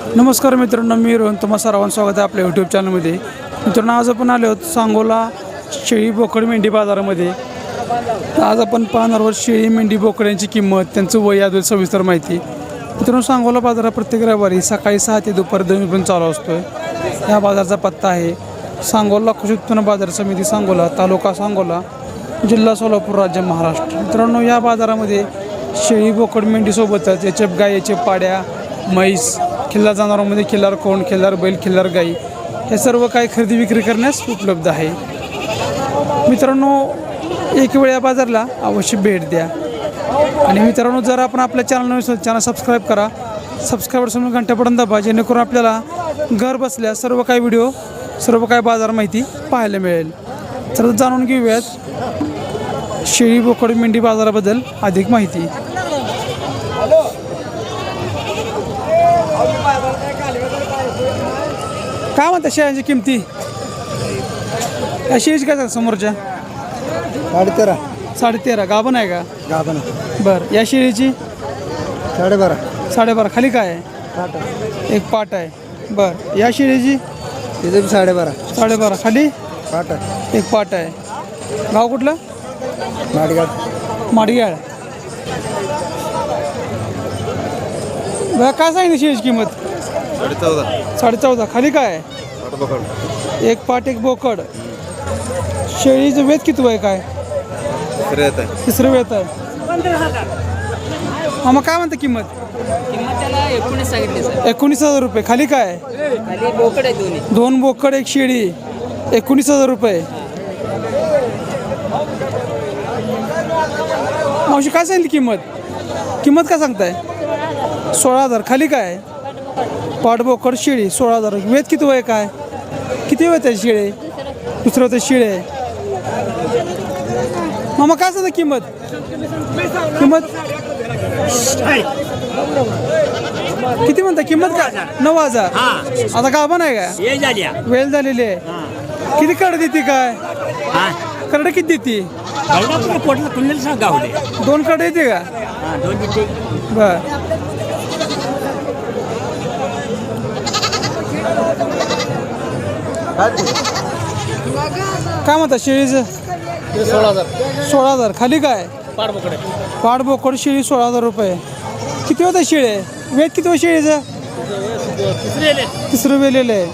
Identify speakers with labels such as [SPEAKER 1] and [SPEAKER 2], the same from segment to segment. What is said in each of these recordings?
[SPEAKER 1] नमस्कार मित्रांनो मी रोहन. तुम्हा सर्वांचं स्वागत आहे आपल्या यूट्यूब चॅनलमध्ये मित्रांनो आज आपण आलो आहोत सांगोला शेळी बोकड मेंढी बाजारामध्ये. आज आपण पाहणार आहोत शेळी मेंढी बोकड्यांची किंमत त्यांचं वय यादवी सविस्तर माहिती. मित्रांनो सांगोला बाजार हा प्रत्येक रविवारी सकाळी सहा ते दुपारी दोन पण चालू असतो या बाजाराचा पत्ता आहे सांगोला कृषी उत्पन्न बाजार समिती सांगोला तालुका सांगोला जिल्हा सोलापूर राज्य महाराष्ट्र. मित्रांनो या बाजारामध्ये शेळी बोकड मेंढीसोबतच याचे गाय पाड्या म्हैस खिल्ला जनावरांमध्ये खिल्लार कोण खिल्लार बैल खिल्लार गाई हे सर्व काही खरेदी विक्री करण्यास उपलब्ध आहे. मित्रांनो एक वेळ या बाजारला अवश्य भेट द्या. आणि मित्रांनो जर आपण आपल्या चॅनल चॅनल सबस्क्राईब करा. सबस्क्राईबर समोर घंट्यापर्यंत दाबा जेणेकरून आपल्याला घर बसल्या सर्व काही व्हिडिओ सर्व काही बाजार माहिती पाहायला मिळेल. तर जाणून घेऊयात शेळी बोकड मेंढी बाजाराबद्दल अधिक माहिती. काय म्हणता शेळ्यांची किमती? या शेळीची काय सांगता समोरच्या?
[SPEAKER 2] साडे तेरा
[SPEAKER 1] साडेतेरा. गाभण आहे का?
[SPEAKER 2] गाभण
[SPEAKER 1] बरं. या शेळीची?
[SPEAKER 2] साडेबारा.
[SPEAKER 1] साडेबारा. खाली काय आहे?
[SPEAKER 2] पाट
[SPEAKER 1] एक पाट आहे. बरं. या शेळीची?
[SPEAKER 2] तिथे साडेबारा.
[SPEAKER 1] साडेबारा. खाली?
[SPEAKER 2] पाट
[SPEAKER 1] एक पाट आहे. गाव कुठलं?
[SPEAKER 2] माडगाव.
[SPEAKER 1] माडग्याळ बरं काय सांगितली शेळीची किंमत?
[SPEAKER 3] साडे चौदा
[SPEAKER 1] साडे चौदा खाली काय? आहे एक पाट एक बोकड. शेळीचं वेत किती आहे काय?
[SPEAKER 3] तिसरे
[SPEAKER 1] वेत आहे. हा मग काय म्हणता किंमत?
[SPEAKER 4] किंमत त्याला एकोणीस सांगितली सर.
[SPEAKER 1] एकोणीस हजार रुपये. खाली काय? आहे?
[SPEAKER 4] खाली बोकड आहे दोन्ही.
[SPEAKER 1] दोन बोकड एक शेळी. एकोणीस हजार रुपये. मावशी काय सांगितली किंमत? किंमत काय सांगताय? सोळा हजार. खाली काय? आहे? पाट बोकड शेळी सोळा हजार. वेत किती वय काय? किती वेळ आहे शेळे? दुसरं होतं शेळे. मामा काय सांगता किंमत? किंमत? किती म्हणता? किंमत काय? नऊ हजार. आता गाभण आहे का?
[SPEAKER 5] ये झाल्या
[SPEAKER 1] वेळ झालेली आहे. किती कड देते काय?
[SPEAKER 5] हा.
[SPEAKER 1] करड किती देते?
[SPEAKER 5] एवढा तुला पोटला कुणाला सांग गावले
[SPEAKER 1] दोन कड येते का?
[SPEAKER 5] हा दोन मिनिटे
[SPEAKER 1] बर. काय म्हणता शेळीचं?
[SPEAKER 2] सोळा हजार.
[SPEAKER 1] सोळा हजार. खाली काय?
[SPEAKER 2] पाट बोकडे.
[SPEAKER 1] पाड बोकड शेळी सोळा हजार रुपये. किती होतं शेळी? वेट किती होतं शेळीचं? तिसरं वेलेलं आहे.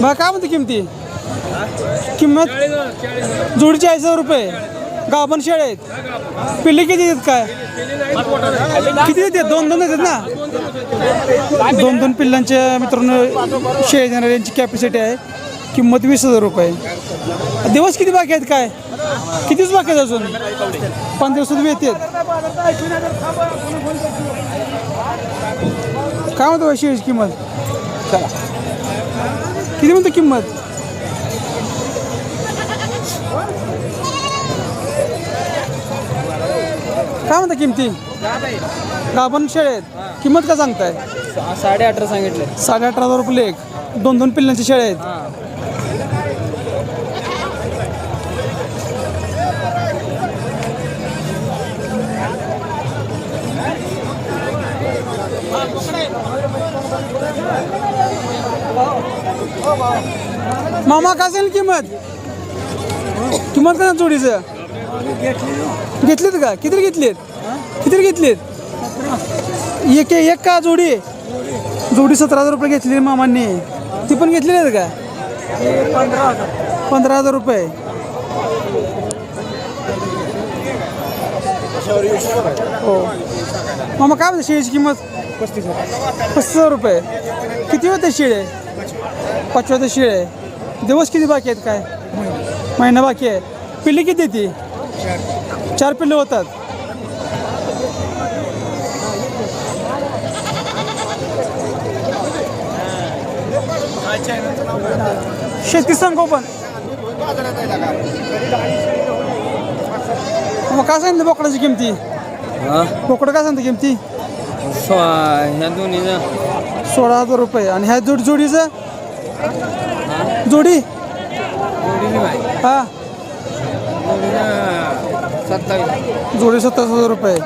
[SPEAKER 1] बघा काय म्हणते किमती? किंमत? जोडी चाळीस हजार रुपये. गाभण शेळे आहेत. पिल्ले किती देतात काय? किती देतात? दोन दोन देतात ना? दोन दोन पिल्लांच्या मित्रांनो शेळी देणार यांची कॅपॅसिटी आहे. किंमत वीस हजार रुपये. दिवस किती बाकी आहेत काय? कितीच बाकी आहेत अजून? पाच दिवसात येतात काय म्हणतो शेळीची किंमत? किती म्हणतो किंमत? काय म्हणता किमती? गाभण शेळे आहेत किंमत काय सांगताय?
[SPEAKER 4] साडे अठरा सांगितले.
[SPEAKER 1] साडे अठरा हजार रुपये एक दोन दोन पिल्लांचे शेळे आहेत मामा काय सांगेल किंमत? किंमत काय जोडीचं? घेतलीत का? किती घेतलीत? किती घेतलीत? एक एक का जोडी जोडी सतरा हजार रुपये घेतली मामांनी. ती पण घेतलेली आहेत का? पंधरा हजार रुपये. हो. मामा काय होते शेळीची किंमत? पस्तीस पस्तीस हजार रुपये. किती होते शिळे? पाचव्या ते शिळे. दिवस किती बाकी आहेत काय? महिना बाकी आहे. पिल्ली किती ती? चार पिल्ले होतात. शेती संगोपन. मग काय सांगितलं बोकडाची किमती? बोकडं काय सांगते किमती?
[SPEAKER 4] ह्या दोन्हीचं.
[SPEAKER 1] सोळा हजार रुपये. आणि ह्या जोड जोडीचं? जोडी? हा. जोडी सत्तावीस हजार रुपये.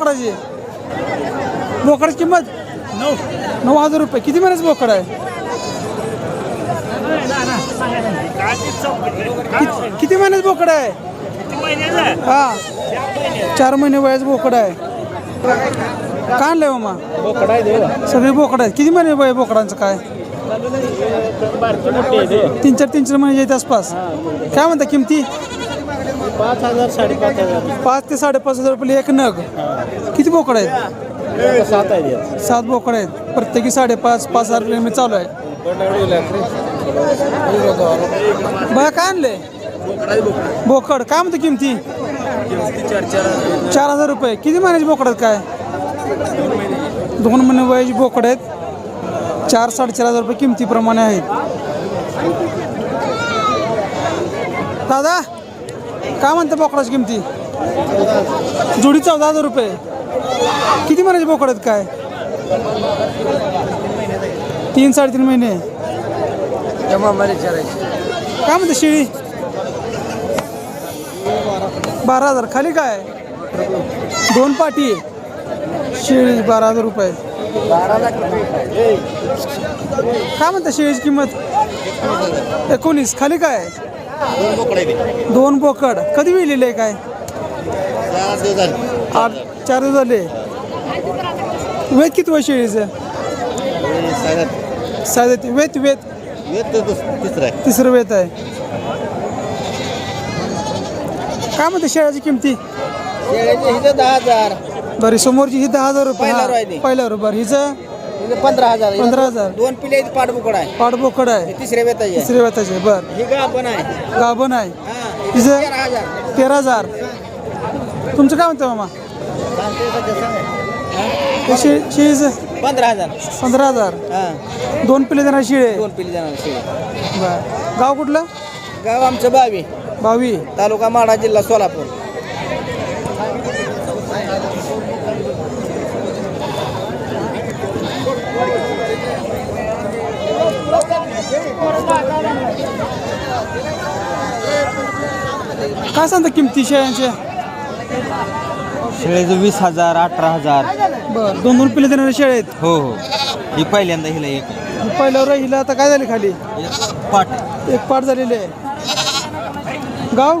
[SPEAKER 1] बोकडाची? बोकडाची किंमत?
[SPEAKER 5] नऊ.
[SPEAKER 1] नऊ हजार रुपये. किती महिन्याचं बोकड आहे? किती महिन्याचं बोकड आहे? हा. चार महिने वयाचं बोकड आहे. का आणलंय मामा? सगळे बोकड आहेत. किती महिने वय बोकडांचं काय? तीन चार तीन चार महिने येत आसपास. काय म्हणता किमती?
[SPEAKER 2] पाच हजार साडेपाच हजार.
[SPEAKER 1] पाच ते साडेपाच हजार रुपये एक नग. किती बोकड आहेत?
[SPEAKER 2] सात आहे
[SPEAKER 1] सात बोकड आहेत. प्रत्येकी साडेपाच पाच हजार रुपये चालू आहे. बघा काय आणले बोकड. काय म्हणतो किमती? चार हजार रुपये. किती महिन्याची बोकड आहेत काय? दोन महिने वयाची बोकड आहेत. चार साडेचार हजार रुपये किमतीप्रमाणे आहेत. दादा काय म्हणते बोकडाची किमती? जोडी चौदा हजार रुपये. किती महिन्याचे बोकड आहेत काय? तीन साडेतीन महिने. काय म्हणते शिळी? बारा हजार. खाली काय? दोन पाटी. शिळी बारा हजार रुपये. काय म्हणते शेळीची किंमत? एकोणीस. खाली काय? दोन बोकड कधी विलेले काय? आठ चार दिवस झाले. वेत किती वय शेळीचं साधे वेत वेत.
[SPEAKER 3] तिसरा आहे.
[SPEAKER 1] तिसरं वेत आहे. काय म्हणते शेळ्याची किमती?
[SPEAKER 2] हिचं दहा हजार.
[SPEAKER 1] बरी समोरची ही दहा हजार रुपये.
[SPEAKER 2] पहिल्यावर आहे
[SPEAKER 1] हा,
[SPEAKER 2] ती.
[SPEAKER 1] पहिल्यावर बरं हिचं?
[SPEAKER 2] पंधरा हजार
[SPEAKER 1] पंधरा हजार.
[SPEAKER 2] दोन पिले पाठबुकड आहे.
[SPEAKER 1] पाठबोकड आहे.
[SPEAKER 2] तिसऱ्या वेताची आहे.
[SPEAKER 1] तिसऱ्या वेताचे बर.
[SPEAKER 2] ही गाभण आहे.
[SPEAKER 1] गाभण आहे.
[SPEAKER 2] हा.
[SPEAKER 1] हिचं
[SPEAKER 2] तेरा हजार.
[SPEAKER 1] तेरा हजार. तुमचं काय म्हणतं मामा? हे शे शेळीचं?
[SPEAKER 2] पंधरा हजार.
[SPEAKER 1] पंधरा हजार.
[SPEAKER 2] हा.
[SPEAKER 1] दोन पिले देणार शिळे
[SPEAKER 2] दोन पिले जाणार शिवाय
[SPEAKER 1] बर. गाव कुठलं?
[SPEAKER 2] गाव आमचं बावी.
[SPEAKER 1] बावी.
[SPEAKER 2] तालुका माढा जिल्हा सोलापूर.
[SPEAKER 1] काय सांगता किमती शेळ्यांच्या
[SPEAKER 6] शेळीचं वीस हजार अठरा हजार.
[SPEAKER 1] बर दोन दोन पिले देणारे शेळे आहेत?
[SPEAKER 6] हो हो. ही पहिल्यांदा हिला एक.
[SPEAKER 1] पहिल्यावर हिला आता काय झाले खाली?
[SPEAKER 6] एक पाट.
[SPEAKER 1] एक पाठ झालेले आहे. गाव?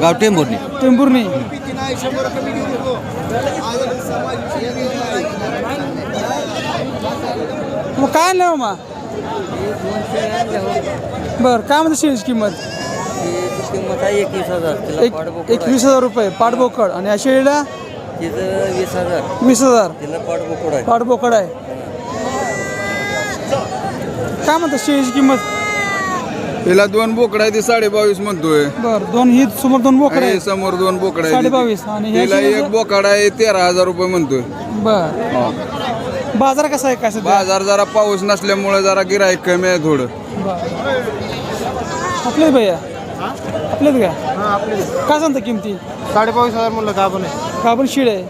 [SPEAKER 6] गाव टेंभुर्णी.
[SPEAKER 1] टेंभुर्णी. मग काय आणलं मामा बर काय म्हणते शेळीची किंमत?
[SPEAKER 4] किंमत आहे एकवीस हजार.
[SPEAKER 1] एक एकवीस हजार रुपये पाठबोकड. आणि शेळीला
[SPEAKER 4] तिथं वीस हजार.
[SPEAKER 1] वीस हजार.
[SPEAKER 4] तिला पाठबोकड आहे.
[SPEAKER 1] पाठबोकड आहे. काय म्हणतात शेळीची किंमत?
[SPEAKER 3] हिला दोन बोकडा आहे ती साडे बावीस म्हणतोय.
[SPEAKER 1] बर दोन ही समोर दोन बोकड
[SPEAKER 3] हे
[SPEAKER 1] आहेत.
[SPEAKER 3] समोर दोन बोकडा
[SPEAKER 1] साडे बावीस आणि शेळीचं?
[SPEAKER 3] एक बोकडा आहे तेरा हजार रुपये म्हणतोय.
[SPEAKER 1] बर. बाजार कसा आहे काय सध्या?
[SPEAKER 3] बाजार जरा पाऊस नसल्यामुळे जरा गिराईक कमी आहे थोडं.
[SPEAKER 1] आपलेच भैया? आपलेच का? काय सांगता किमती?
[SPEAKER 2] साडेबावीस हजार म्हणलं गाभण आहे.
[SPEAKER 1] का आपण शिळ? आहे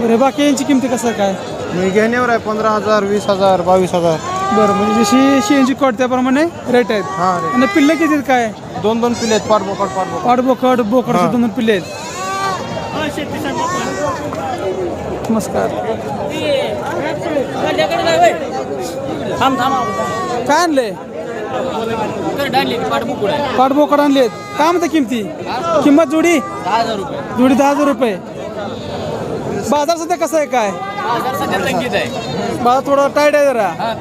[SPEAKER 1] बरं बाकी यांची किमती कसं आहे काय?
[SPEAKER 2] मी घेण्यावर आहे पंधरा हजार वीस हजार बावीस हजार.
[SPEAKER 1] बरं म्हणजे जशी शेळींची कट त्याप्रमाणे रेट आहेत.
[SPEAKER 2] हा रे
[SPEAKER 1] आणि पिल्ले किती आहेत काय?
[SPEAKER 2] दोन दोन पिले आहेत पाठबोकड पाठबोकड
[SPEAKER 1] पाठबोकड बोकडचे दोन दोन पिल्ले आहेत. नमस्कार. काय आणले पाठबोकड आणलेत. काय म्हणता किमती? किंमत जोडी? जोडी दहा हजार रुपये. बाजार सध्या कसं आहे काय?
[SPEAKER 4] बाजार
[SPEAKER 1] थोडा टाईट आहे जरा.
[SPEAKER 4] हा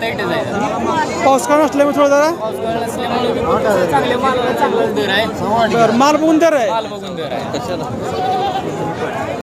[SPEAKER 1] पाऊस काळ नसल्यामुळे थोडा जरा?
[SPEAKER 4] असल्यामुळे
[SPEAKER 1] माल बघून तर आहे.
[SPEAKER 4] माल बघून दर आहे.